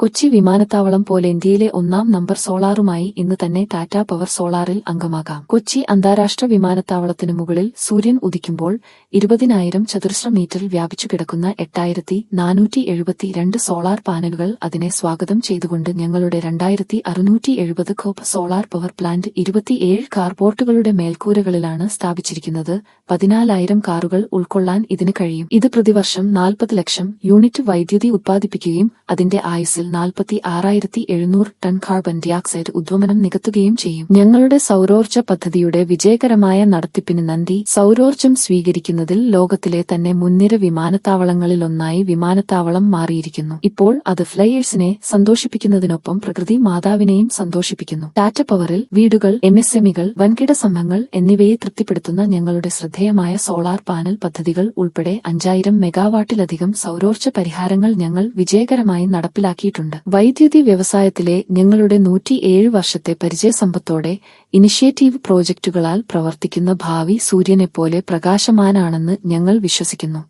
കൊച്ചി വിമാനത്താവളം പോലെ ഇന്ത്യയിലെ ഒന്നാം നമ്പർ സോളാറുമായി ഇന്ന് തന്നെ ടാറ്റ പവർ സോളാറിൽ അംഗമാകാം. കൊച്ചി അന്താരാഷ്ട്ര വിമാനത്താവളത്തിന് മുകളിൽ സൂര്യൻ ഉദിക്കുമ്പോൾ ഇരുപതിനായിരം ചതുരശ്ര മീറ്ററിൽ വ്യാപിച്ചു കിടക്കുന്ന എട്ടായിരത്തി നാനൂറ്റി എഴുപത്തിരണ്ട് സോളാർ പാനലുകൾ അതിനെ സ്വാഗതം ചെയ്തുകൊണ്ട് ഞങ്ങളുടെ രണ്ടായിരത്തി അറുന്നൂറ്റി എഴുപത് കോപ്പ് സോളാർ പവർ പ്ലാന്റ് ഇരുപത്തിയേഴ് കാർപോർട്ടുകളുടെ മേൽക്കൂരകളിലാണ് സ്ഥാപിച്ചിരിക്കുന്നത്. പതിനാലായിരം കാറുകൾ ഉൾക്കൊള്ളാൻ ഇതിന് കഴിയും. ഇത് പ്രതിവർഷം നാൽപ്പത് ലക്ഷം യൂണിറ്റ് വൈദ്യുതി ഉത്പാദിപ്പിക്കുകയും അതിന്റെ ആയുസിൽ നാൽപ്പത്തി ആറായിരത്തി എഴുന്നൂറ് ടൺ കാർബൺ ഡയോക്സൈഡ് ഉദ്വമനം നികത്തുകയും ചെയ്യും. ഞങ്ങളുടെ സൗരോർജ പദ്ധതിയുടെ വിജയകരമായ നടത്തിപ്പിന് നന്ദി. സൗരോർജം സ്വീകരിക്കുന്നതിൽ ലോകത്തിലെ തന്നെ മുൻനിര വിമാനത്താവളങ്ങളിലൊന്നായി വിമാനത്താവളം മാറിയിരിക്കുന്നു. ഇപ്പോൾ അത് ഫ്ലൈയേഴ്സിനെ സന്തോഷിപ്പിക്കുന്നതിനൊപ്പം പ്രകൃതി മാതാവിനെയും സന്തോഷിപ്പിക്കുന്നു. ടാറ്റ പവറിൽ വീടുകൾ എം എസ് എമ്മികൾ വൻകിട സംഘങ്ങൾ എന്നിവയെ തൃപ്തിപ്പെടുത്തുന്ന ഞങ്ങളുടെ ശ്രദ്ധേയമായ സോളാർ പാനൽ പദ്ധതികൾ ഉൾപ്പെടെ അഞ്ചായിരം മെഗാവാട്ടിലധികം സൗരോർജ പരിഹാരങ്ങൾ ഞങ്ങൾ വിജയകരമായി നടപ്പിലാക്കിയിട്ടുണ്ട്. വൈദ്യുതി വ്യവസായത്തിലെ ഞങ്ങളുടെ നൂറ്റിയേഴ് വർഷത്തെ പരിചയസമ്പത്തോടെ ഇനിഷ്യേറ്റീവ് പ്രോജക്റ്റുകളാൽ പ്രവർത്തിക്കുന്ന ഭാവി സൂര്യനെപ്പോലെ പ്രകാശമാനാണെന്ന് ഞങ്ങൾ വിശ്വസിക്കുന്നു.